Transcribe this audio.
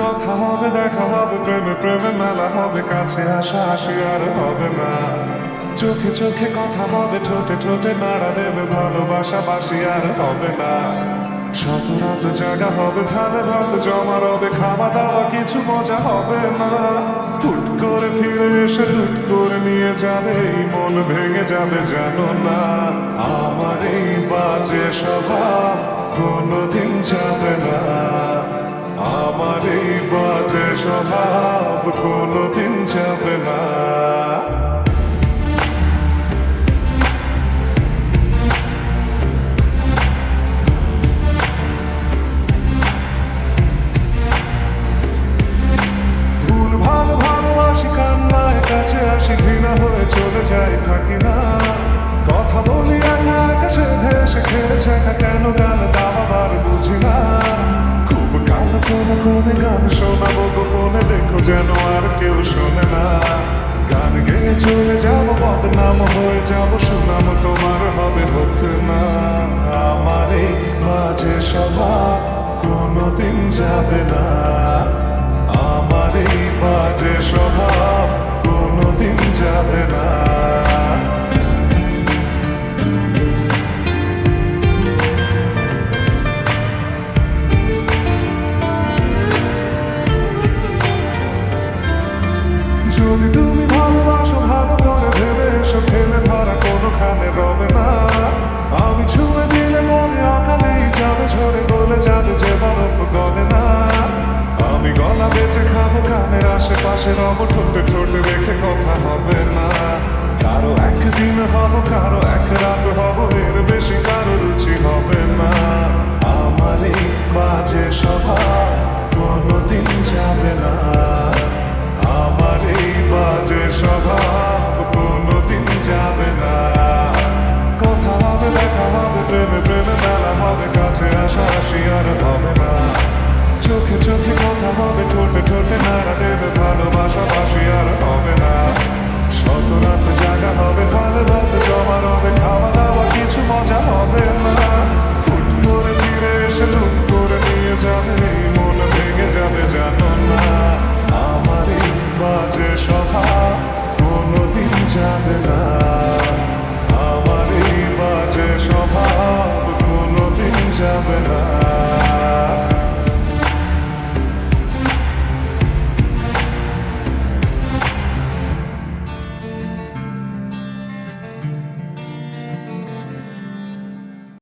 কথা হবে, দেখা হবে, প্রেমে প্রেমে মেলা হবে, কাছে আসা আসি আর হবে না। চোখে চোখে কথা হবে, ঠোঁটে ঠোঁটে নাড়া দেবে, ভালোবাসা বাসি আর হবে না। শত রাত জায়গা হবে, ধানে ভাত জমা রবে, খাওয়া দাওয়া কিছু মজা হবে না। হুট করে ফিরে এসে লুট করে নিয়ে যাবে মন ভেঙে যাবে, জানো না। আমার এই বাজে স্বভাব কোনোদিন যাবে স্বভাব কোনোদিন যাবে না। ভুল ভালো ভালোবাসি, কান্নায় কাছে আসি, ঘৃণা হয়ে চলে যায় থাকি না। যেন আর কেউ শোনে না। গান গেয়ে চলে যাব, বদনাম হয়ে যাব, সুনাম তোমার হবে হোক না। আমার এই মাঝে সভা কোনোদিন যাবে না। আমার এই বাজে স্বভাব গলা বেঁচে খাব, কানের আশেপাশে রব, ঠোঁটে ঠোঁটে রেখে কথা হবে না। কারও একদিন হব, কারও এক রাত হব, এর বেশি কারও রুচি হবে না। আমার এই বাজে স্বভাব কোনোদিন যাবে না। আমার এই বাজে স্বভাব কোনোদিন যাবে না। কথা হবে, দেখা হবে, প্রেমে প্রেমে মেলা হবে, কাছে আসা, আসি আর চোখে চোখে কথা হবে, ঠোঁটে ঠোঁটে নাড়া দেবে, ভালোবাসা বাসি আর হবে না। শত রাত জাগা হবে, ভালো ভাত জমা হবে খাওয়া দাওয়া, কিছু মজা হবে না।